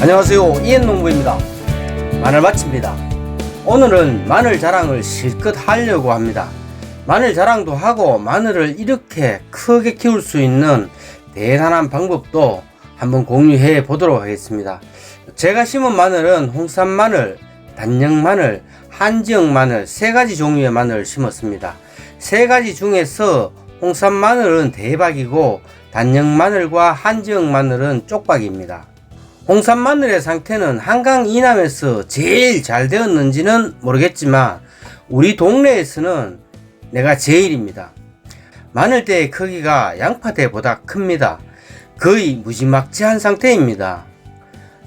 안녕하세요. 이엔농부입니다. 마늘 맛집입니다. 오늘은 마늘 자랑을 실컷 하려고 합니다. 마늘 자랑도 하고 마늘을 이렇게 크게 키울 수 있는 대단한 방법도 한번 공유해 보도록 하겠습니다. 제가 심은 마늘은 홍산 마늘, 단영 마늘, 한지역 마늘 세 가지 종류의 마늘을 심었습니다. 세 가지 중에서 홍산 마늘은 대박이고 단영 마늘과 한지역 마늘은 쪽박입니다 홍산 마늘의 상태는 한강 이남에서 제일 잘 되었는지는 모르겠지만 우리 동네에서는 내가 제일입니다. 마늘대의 크기가 양파대보다 큽니다. 거의 무지막지한 상태입니다.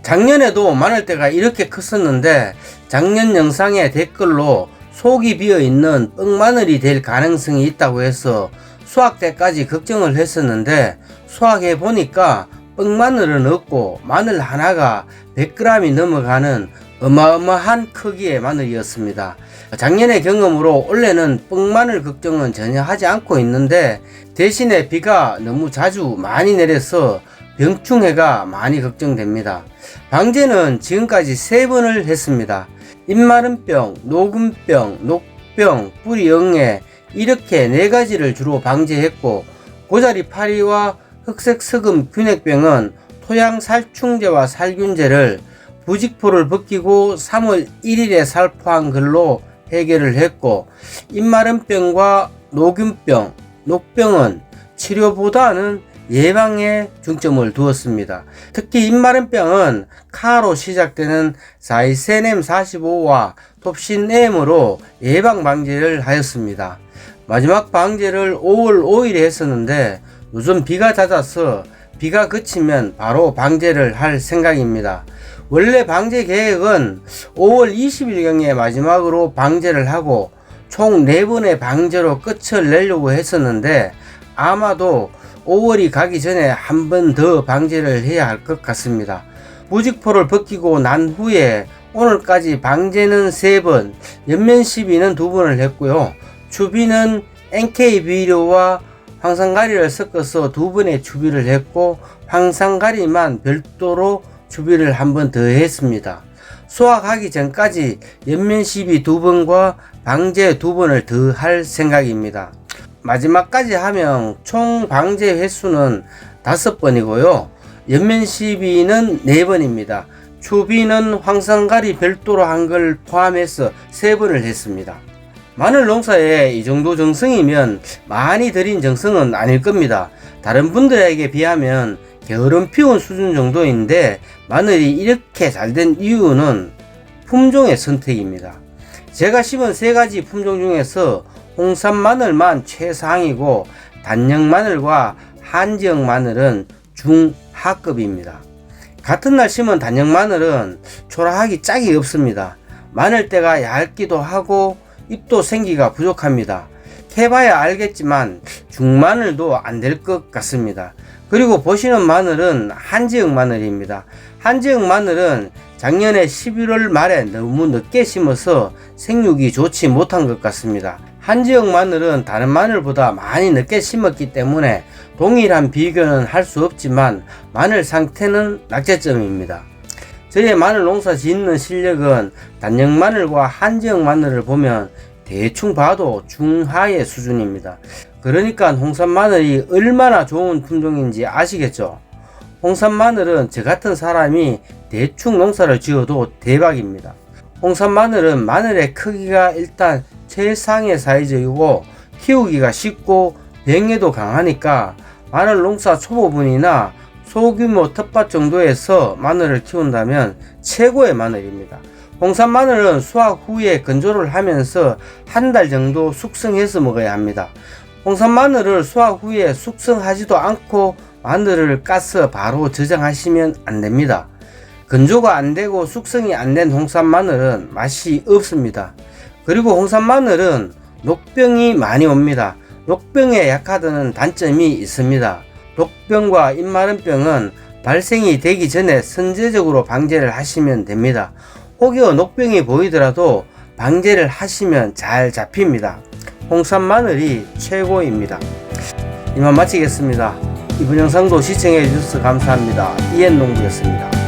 작년에도 마늘대가 이렇게 컸었는데 작년 영상에 댓글로 속이 비어 있는 뻥마늘이 될 가능성이 있다고 해서 수확 때까지 걱정을 했었는데 수확해 보니까 뻥마늘은 없고 마늘 하나가 100g이 넘어가는 어마어마한 크기의 마늘이었습니다. 작년의 경험으로 올해는 뻥마늘 걱정은 전혀 하지 않고 있는데 대신에 비가 너무 자주 많이 내려서 병충해가 많이 걱정됩니다. 방제는 지금까지 세 번을 했습니다. 입마른병, 녹음병, 녹병, 뿌리영해 이렇게 네 가지를 주로 방제했고 고자리 파리와 흑색 스금 균핵병은 토양 살충제와 살균제를 부직포를 벗기고 3월 1일에 살포한 걸로 해결을 했고 입마른병과 녹균병, 녹병은 치료보다는 예방에 중점을 두었습니다. 특히 입마른병은 카로 시작되는 사이세넴 45와 톱신엠으로 예방 방제를 하였습니다. 마지막 방제를 5월 5일에 했었는데 요즘 비가 잦아서 비가 그치면 바로 방제를 할 생각입니다. 원래 방제 계획은 5월 20일경에 마지막으로 방제를 하고 총 4번의 방제로 끝을 내려고 했었는데 아마도 5월이 가기 전에 한 번 더 방제를 해야 할 것 같습니다. 무직포를 벗기고 난 후에 오늘까지 방제는 3번, 연면 시비는 2번을 했고요. 추비는 NK 비료와 황산가리를 섞어서 두 번의 추비를 했고 황산가리만 별도로 추비를 한 번 더 했습니다. 수확하기 전까지 연면 시비 두 번과 방제 두 번을 더 할 생각입니다. 마지막까지 하면 총 방제 횟수는 다섯 번이고요. 연면 시비는 네 번입니다. 추비는 황산가리 별도로 한 걸 포함해서 세 번을 했습니다. 마늘 농사에 이 정도 정성이면 많이 들인 정성은 아닐 겁니다. 다른 분들에게 비하면 게으름 피운 수준 정도인데 마늘이 이렇게 잘 된 이유는 품종의 선택입니다. 제가 심은 세 가지 품종 중에서 홍산 마늘만 최상이고 단영 마늘과 한지역 마늘은 중하급입니다. 같은 날 심은 단영 마늘은 초라하기 짝이 없습니다. 마늘대가 얇기도 하고 잎도 생기가 부족합니다. 해봐야 알겠지만 중마늘도 안 될 것 같습니다. 그리고 보시는 마늘은 한지역 마늘입니다. 한지역 마늘은 작년에 11월 말에 너무 늦게 심어서 생육이 좋지 못한 것 같습니다. 한지역 마늘은 다른 마늘보다 많이 늦게 심었기 때문에 동일한 비교는 할 수 없지만 마늘 상태는 낙제점입니다. 저의 마늘 농사 짓는 실력은 단영 마늘과 한지역 마늘을 보면 대충 봐도 중하의 수준입니다. 그러니까 홍산 마늘이 얼마나 좋은 품종인지 아시겠죠? 홍산 마늘은 저 같은 사람이 대충 농사를 지어도 대박입니다. 홍산 마늘은 마늘의 크기가 일단 최상의 사이즈이고 키우기가 쉽고 병에도 강하니까 마늘 농사 초보분이나 소규모 텃밭 정도에서 마늘을 키운다면 최고의 마늘입니다. 홍산 마늘은 수확 후에 건조를 하면서 한 달 정도 숙성해서 먹어야 합니다. 홍산 마늘을 수확 후에 숙성하지도 않고 마늘을 까서 바로 저장하시면 안 됩니다. 건조가 안 되고 숙성이 안 된 홍산 마늘은 맛이 없습니다. 그리고 홍산 마늘은 녹병이 많이 옵니다. 녹병에 약하다는 단점이 있습니다. 녹병과 입마른병은 발생이 되기 전에 선제적으로 방제를 하시면 됩니다. 혹여 녹병이 보이더라도 방제를 하시면 잘 잡힙니다. 홍산 마늘이 최고입니다. 이만 마치겠습니다. 이번 영상도 시청해 주셔서 감사합니다. 이엔 농부였습니다.